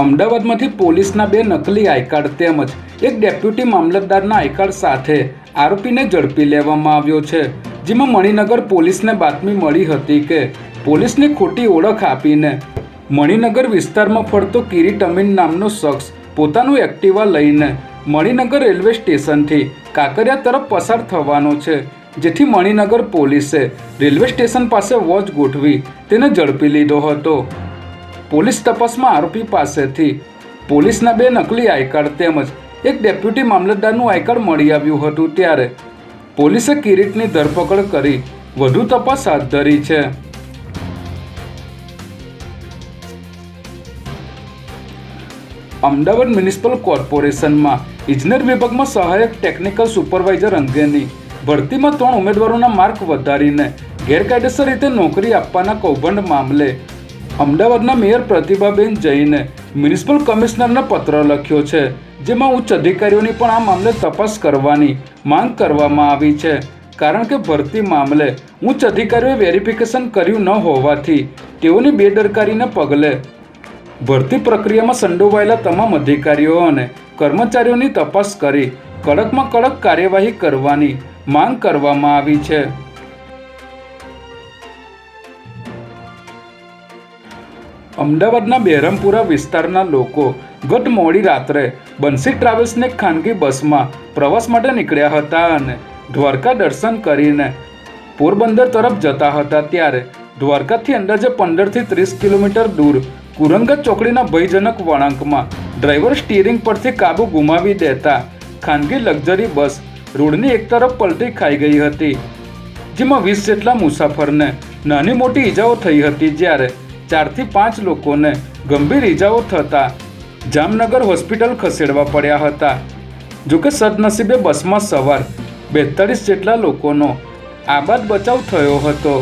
અમદાવાદમાંથી પોલીસના બે નકલી આઈ કાર્ડ તેમજ એક ડેપ્યુટી મામલતદારના આઈ કાર્ડ સાથે આરોપીને ઝડપી લેવામાં આવ્યો છે, જેમાં મણિનગર પોલીસને બાતમી મળી હતી કે પોલીસને ખોટી ઓળખ આપીને મણિનગર વિસ્તારમાં ફરતો કિરીટ અમીન નામનો શખ્સ પોતાનું એક્ટિવા લઈને મણિનગર રેલવે સ્ટેશનથી કાંકરિયા તરફ પસાર થવાનો છે, જેથી મણિનગર પોલીસે રેલવે સ્ટેશન પાસે વોચ ગોઠવી તેને ઝડપી લીધો હતો. પોલીસ તપાસમાં આરોપી પાસેથી પોલીસના બે નકલી આયકાર્ડ તેમજ એક ડેપ્યુટી મામલતદારનું આયકાર્ડ મળી આવ્યું હતું ત્યારે પોલીસે કિરીટની ધરપકડ કરી વધુ તપાસ હાથ ધરી છે. અમદાવાદ મ્યુનિસિપલ કોર્પોરેશનમાં ઇજનેર વિભાગમાં સહાયક ટેકનિકલ સુપરવાઇઝર અંગેની ભરતીમાં ત્રણ ઉમેદવારોના માર્ક વધારીને ગેરકાયદેસર રીતે નોકરી આપવાના કૌભાંડ મામલે અમદાવાદના મેયર પ્રતિભાબેન જૈને મ્યુનિસિપલ કમિશનરને પત્ર લખ્યો છે, જેમાં ઉચ્ચ અધિકારીઓની પણ આ મામલે તપાસ કરવાની માંગ કરવામાં આવી છે. કારણ કે ભરતી મામલે ઉચ્ચ અધિકારીઓએ વેરિફિકેશન કર્યું ન હોવાથી તેઓની બેદરકારીને પગલે ભરતી પ્રક્રિયામાં સંડોવાયેલા તમામ અધિકારીઓ અને કર્મચારીઓની તપાસ કરી કડકમાં કડક કાર્યવાહી કરવાની માંગ કરવામાં આવી છે. અમદાવાદના બહેરમપુરા વિસ્તારના લોકો ગત મોડી રાત્રે બંસી ટ્રાવેલ્સની ખાનગી બસમાં પ્રવાસ માટે નીકળ્યા હતા અને દ્વારકા દર્શન કરીને પોરબંદર તરફ જતા હતા ત્યારે દ્વારકાથી અંદાજે પંદરથી ત્રીસ કિલોમીટર દૂર કુરંગત ચોકડીના ભયજનક વળાંકમાં ડ્રાઈવર સ્ટીરિંગ પરથી કાબુ ગુમાવી દેતા ખાનગી લક્ઝરી બસ રોડની એક તરફ પલટી ખાઈ ગઈ હતી, જેમાં વીસ જેટલા મુસાફરને નાની મોટી ઈજાઓ થઈ હતી જ્યારે ચારથી પાંચ લોકોને ગંભીર ઈજાઓ થતાં જામનગર હોસ્પિટલ ખસેડવા પડ્યા હતા. જોકે સદનસીબે બસમાં સવાર બેતાળીસ જેટલા લોકોનો આબાદ બચાવ થયો હતો.